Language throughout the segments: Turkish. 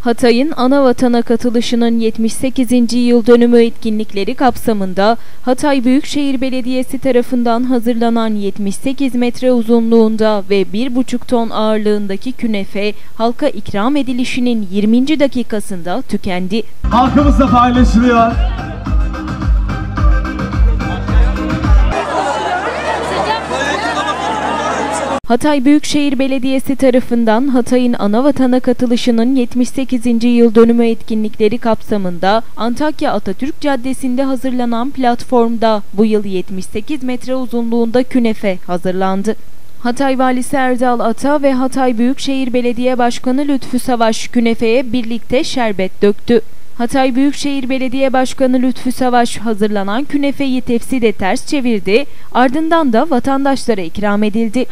Hatay'ın ana vatana katılışının 78. yıl dönümü etkinlikleri kapsamında Hatay Büyükşehir Belediyesi tarafından hazırlanan 78 metre uzunluğunda ve 1,5 ton ağırlığındaki künefe halka ikram edilişinin 20. dakikasında tükendi. Halkımızla paylaşılıyor. Hatay Büyükşehir Belediyesi tarafından Hatay'ın ana vatana katılışının 78. yıl dönümü etkinlikleri kapsamında Antakya Atatürk Caddesi'nde hazırlanan platformda bu yıl 78 metre uzunluğunda künefe hazırlandı. Hatay Valisi Erdal Ata ve Hatay Büyükşehir Belediye Başkanı Lütfü Savaş künefeye birlikte şerbet döktü. Hatay Büyükşehir Belediye Başkanı Lütfü Savaş hazırlanan künefeyi tepside ters çevirdi, ardından da vatandaşlara ikram edildi.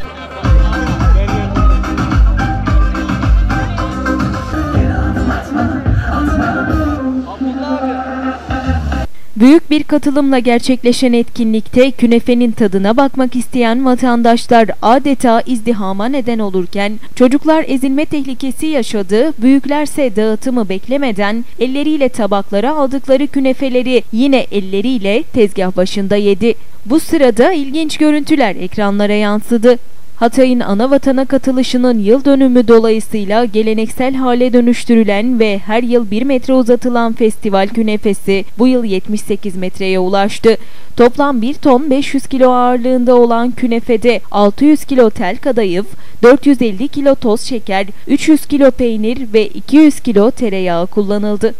Büyük bir katılımla gerçekleşen etkinlikte künefenin tadına bakmak isteyen vatandaşlar adeta izdihama neden olurken çocuklar ezilme tehlikesi yaşadı, büyüklerse dağıtımı beklemeden elleriyle tabaklara aldıkları künefeleri yine elleriyle tezgah başında yedi. Bu sırada ilginç görüntüler ekranlara yansıdı. Hatay'ın ana vatana katılışının yıl dönümü dolayısıyla geleneksel hale dönüştürülen ve her yıl 1 metre uzatılan festival künefesi bu yıl 78 metreye ulaştı. Toplam 1 ton 500 kilo ağırlığında olan künefede 600 kilo tel kadayıf, 450 kilo toz şeker, 300 kilo peynir ve 200 kilo tereyağı kullanıldı.